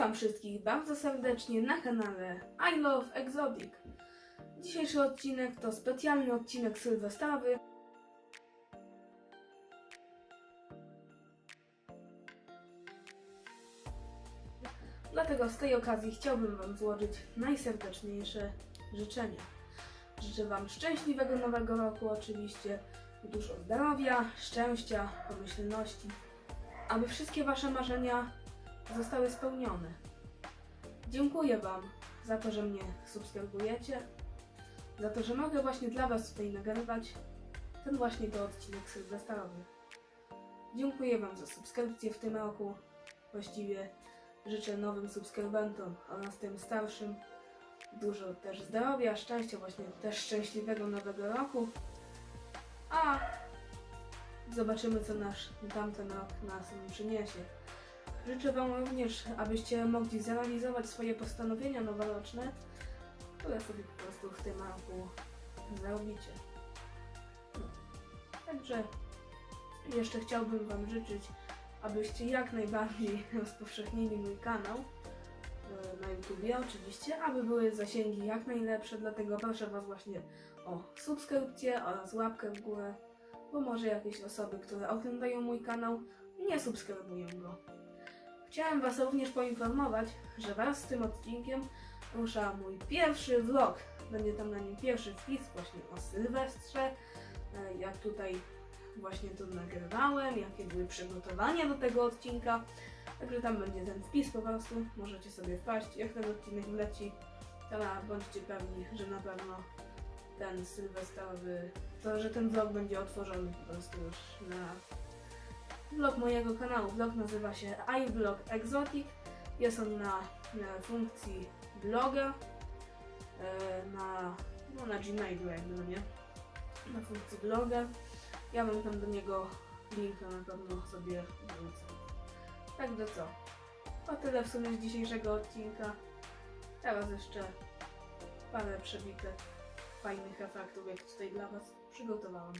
Witam wszystkich bardzo serdecznie na kanale I Love Exotic. Dzisiejszy odcinek to specjalny odcinek sylwestrowy. Dlatego z tej okazji chciałbym Wam złożyć najserdeczniejsze życzenia. Życzę Wam szczęśliwego nowego roku oczywiście, dużo zdrowia, szczęścia, pomyślności, aby wszystkie Wasze marzenia zostały spełnione. Dziękuję Wam za to, że mnie subskrybujecie, za to, że mogę właśnie dla Was tutaj nagrywać ten właśnie to odcinek sylwestrowy. Dziękuję Wam za subskrypcję w tym roku. Właściwie życzę nowym subskrybentom oraz tym starszym dużo też zdrowia, szczęścia, właśnie też szczęśliwego nowego roku. A zobaczymy, co nasz tamten rok nas przyniesie. Życzę Wam również, abyście mogli zrealizować swoje postanowienia noworoczne, które sobie po prostu w tym roku zrobicie. No. Także jeszcze chciałbym Wam życzyć, abyście jak najbardziej rozpowszechnili mój kanał e, na YouTubie oczywiście, aby były zasięgi jak najlepsze, dlatego proszę Was właśnie o subskrypcję oraz łapkę w górę, bo może jakieś osoby, które oglądają mój kanał, nie subskrybują go. Chciałem Was również poinformować, że wraz z tym odcinkiem rusza mój pierwszy vlog. Będzie tam na nim pierwszy wpis właśnie o Sylwestrze, e, jak tutaj właśnie to nagrywałem, jakie były przygotowania do tego odcinka. Także tam będzie ten wpis po prostu, możecie sobie wpaść. Jak ten odcinek leci, to bądźcie pewni, że na pewno ten sylwestrowy, to, że ten vlog będzie otworzony po prostu już na Vlog mojego kanału. Vlog nazywa się iVlog Exotic. Jest on na, na funkcji bloga, e, na, no na Gmailu jakby, no nie? Na funkcji bloga. Ja mam tam do niego linka, na pewno sobie wrzucę. Także co? O tyle w sumie z dzisiejszego odcinka. Teraz jeszcze parę przebitek fajnych efektów, jak tutaj dla Was przygotowałam.